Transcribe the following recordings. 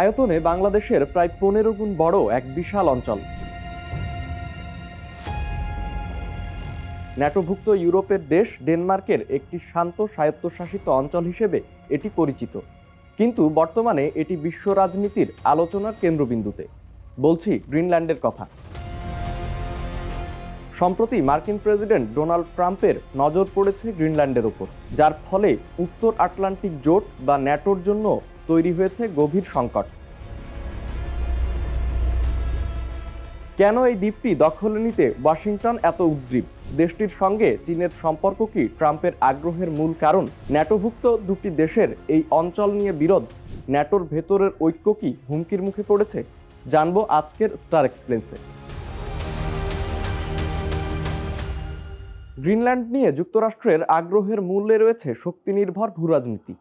আয়তনে বাংলাদেশের প্রায় পনেরো গুণ বড় এক বিশাল অঞ্চল। ন্যাটোভুক্ত ইউরোপের দেশ ডেনমার্কের একটি শান্ত স্বায়ত্তশাসিত অঞ্চল হিসেবে এটি পরিচিত। কিন্তু বর্তমানে এটি বিশ্ব রাজনীতির আলোচনার কেন্দ্রবিন্দুতে। বলছি গ্রিনল্যান্ডের কথা। সম্প্রতি মার্কিন প্রেসিডেন্ট ডোনাল্ড ট্রাম্পের নজর পড়েছে গ্রিনল্যান্ডের ওপর যার ফলে উত্তর আটলান্টিক জোট বা ন্যাটোর জন্য তৈরি হয়েছে গভীর সংকট। কেন এই দ্বীপটি দখলে নিতে ওয়াশিংটন এত উদ্গ্রীব? দেশটির সঙ্গে চীনের সম্পর্ক কি ট্রাম্পের আগ্রহের মূল কারণ? ন্যাটোভুক্ত দুটি দেশের এই অঞ্চল নিয়ে বিরোধ, ন্যাটোর ভেতরের ঐক্য কি হুমকির মুখে পড়েছে? জানব আজকের স্টার এক্সপ্লেন্সে গ্রিনল্যান্ড নিয়ে যুক্তরাষ্ট্রের আগ্রহের মূল্যে রয়েছে শক্তি নির্ভর ভূরাজনীতি।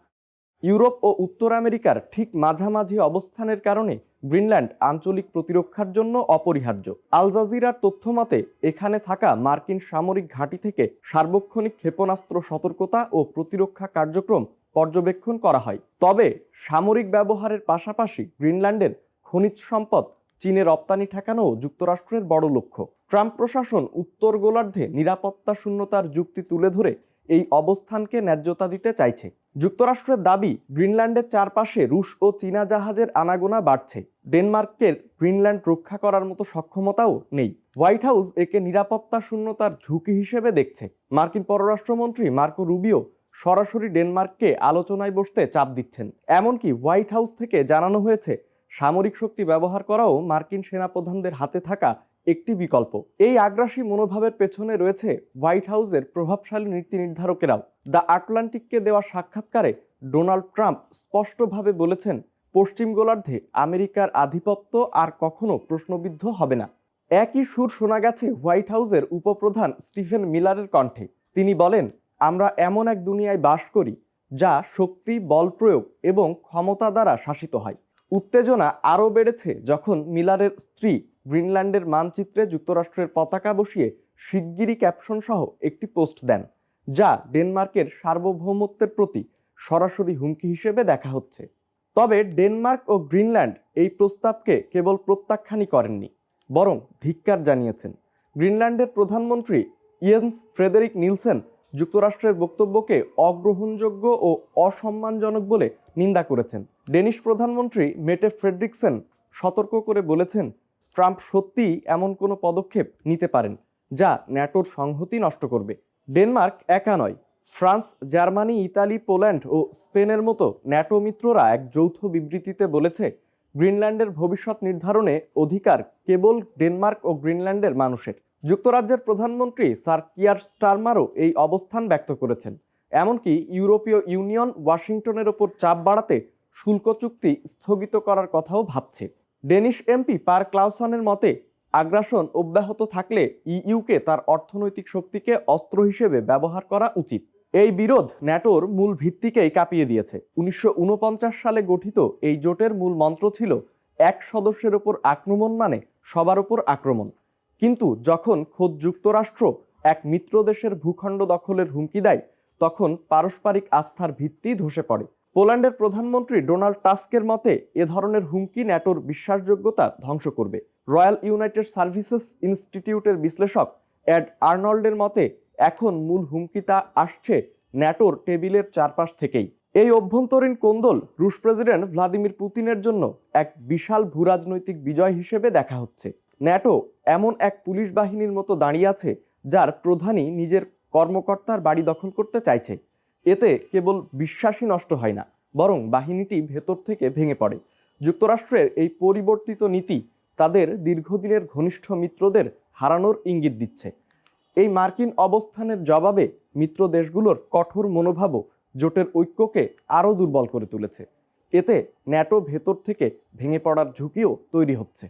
ইউরোপ ও উত্তর আমেরিকার ঠিক মাঝামাঝি অবস্থানের কারণে গ্রিনল্যান্ড আঞ্চলিক প্রতিরক্ষার জন্য অপরিহার্য। আল জাজিরার তথ্যমতে এখানে থাকা মার্কিন সামরিক ঘাঁটি থেকে সার্বক্ষণিক ক্ষেপণাস্ত্র সতর্কতা ও প্রতিরক্ষা কার্যক্রম পর্যবেক্ষণ করা হয়। তবে সামরিক ব্যবহারের পাশাপাশি গ্রিনল্যান্ডের খনিজ সম্পদ চীনে রপ্তানি ঠেকানো যুক্তরাষ্ট্রের বড় লক্ষ্য। ট্রাম্প প্রশাসন উত্তর গোলার্ধে নিরাপত্তা শূন্যতার যুক্তি তুলে ধরে এই অবস্থানকে ন্যায্যতা দিতে চাইছে। যুক্তরাষ্ট্রের দাবি, গ্রিনল্যান্ডের চারপাশে রুশ ও চীনা জাহাজের আনাগোনা বাড়ছে। ডেনমার্কের গ্রিনল্যান্ড রক্ষা করার মতো সক্ষমতাও নেই। হোয়াইট হাউস একে নিরাপত্তা শূন্যতার ঝুঁকি হিসেবে দেখছে। মার্কিন পররাষ্ট্রমন্ত্রী মার্কো রুবিও সরাসরি ডেনমার্ককে আলোচনায় বসতে চাপ দিচ্ছেন। এমনকি হোয়াইট হাউস থেকে জানানো হয়েছে, সামরিক শক্তি ব্যবহার করাও মার্কিন সেনাপ্রধানদের হাতে থাকা একটি বিকল্প। এই আগ্রাসী মনোভাবের পেছনে রয়েছে হোয়াইট হাউসের প্রভাবশালী নীতি নির্ধারকেরাও। দ্য আটলান্টিককে দেওয়া সাক্ষাৎকারে ডোনাল্ড ট্রাম্প স্পষ্টভাবে বলেছেন, পশ্চিম গোলার্ধে আমেরিকার আধিপত্য আর কখনো প্রশ্নবিদ্ধ হবে না। একই সুর শোনা গেছে হোয়াইট হাউসের উপপ্রধান স্টিফেন মিলারের কণ্ঠে। তিনি বলেন, আমরা এমন এক দুনিয়ায় বাস করি যা শক্তি, বল প্রয়োগ এবং ক্ষমতা দ্বারা শাসিত হয়। উত্তেজনা আরও বেড়েছে যখন মিলারের স্ত্রী গ্রিনল্যান্ডের মানচিত্রে যুক্তরাষ্ট্রের পতাকা বসিয়ে শিগগিরই ক্যাপশন সহ একটি পোস্ট দেন, যা ডেনমার্কের সার্বভৌমত্বের প্রতি সরাসরি হুমকি হিসেবে দেখা হচ্ছে। তবে ডেনমার্ক ও গ্রিনল্যান্ড এই প্রস্তাবকে কেবল প্রত্যাখ্যানই করেননি, বরং ধিক্কার জানিয়েছেন। গ্রিনল্যান্ডের প্রধানমন্ত্রী ইয়েন্স ফ্রেডেরিক নিলসেন যুক্তরাষ্ট্রের বক্তব্যকে অগ্রহণযোগ্য ও অসম্মানজনক বলে নিন্দা করেছেন। ডেনিশ প্রধানমন্ত্রী মেটে ফ্রেডরিকসেন সতর্ক করে বলেছেন ট্রাম্প সত্যিই এমন কোনো পদক্ষেপ নিতে পারেন যা ন্যাটোর সংহতি নষ্ট করবে? ডেনমার্ক একা নয়। ফ্রান্স, জার্মানি, ইতালি, পোল্যান্ড ও স্পেনের মতো ন্যাটো মিত্ররা এক যৌথ বিবৃতিতে বলেছে, গ্রিনল্যান্ডের ভবিষ্যৎ নির্ধারণে অধিকার কেবল ডেনমার্ক ও গ্রিনল্যান্ডের মানুষের। যুক্তরাজ্যের প্রধানমন্ত্রী স্যার কিয়ার স্টারমারও এই অবস্থান ব্যক্ত করেছেন। এমনকি ইউরোপীয় ইউনিয়ন ওয়াশিংটনের ওপর চাপ বাড়াতে শুল্ক চুক্তি স্থগিত করার কথাও ভাবছে। ডেনিশ এমপি পার ক্লাউসনের মতে, আগ্রাসন অব্যাহত থাকলে ইইউকে তার অর্থনৈতিক শক্তিকে অস্ত্র হিসেবে ব্যবহার করা উচিত। এই বিরোধ ন্যাটোর মূল ভিত্তিকেই কাঁপিয়ে দিয়েছে। উনিশশো ঊনপঞ্চাশ সালে গঠিত এই জোটের মূল মন্ত্র ছিল, এক সদস্যের ওপর আক্রমণ মানে সবার ওপর আক্রমণ। কিন্তু যখন খোদ যুক্তরাষ্ট্র এক মিত্র দেশের ভূখণ্ড দখলের হুমকি দেয় তখন পারস্পরিক আস্থার ভিত্তি ধসে পড়ে। পোল্যান্ডের প্রধানমন্ত্রী ডোনাল্ড টাস্কের মতে, এ ধরনের হুমকি ন্যাটোর বিশ্বাসযোগ্যতা ধ্বংস করবে। রয়্যাল ইউনাইটেড সার্ভিসেস ইনস্টিটিউটের বিশ্লেষক অ্যাড আর্নল্ডের মতে, এখন মূল হুমকিটা আসছে ন্যাটোর টেবিলের চারপাশ থেকেই। এই অভ্যন্তরীণ কোন্দল রুশ প্রেসিডেন্ট ভ্লাদিমির পুতিনের জন্য এক বিশাল ভূরাজনৈতিক বিজয় হিসেবে দেখা হচ্ছে। ন্যাটো এমন এক পুলিশ বাহিনীর মতো দাঁড়িয়ে আছে, যার প্রধানই নিজের কর্মকর্তার বাড়ি দখল করতে চাইছে। এতে কেবল বিশ্বাসই নষ্ট হয় না, বরং বাহিনীটি ভেতর থেকে ভেঙে পড়ে। যুক্তরাষ্ট্রের এই পরিবর্তিত নীতি তাদের দীর্ঘদিনের ঘনিষ্ঠ মিত্রদের হারানোর ইঙ্গিত দিচ্ছে। এই মার্কিন অবস্থানের জবাবে মিত্র দেশগুলোর কঠোর মনোভাবও জোটের ঐক্যকে আরও দুর্বল করে তুলেছে। এতে ন্যাটো ভেতর থেকে ভেঙে পড়ার ঝুঁকিও তৈরি হচ্ছে।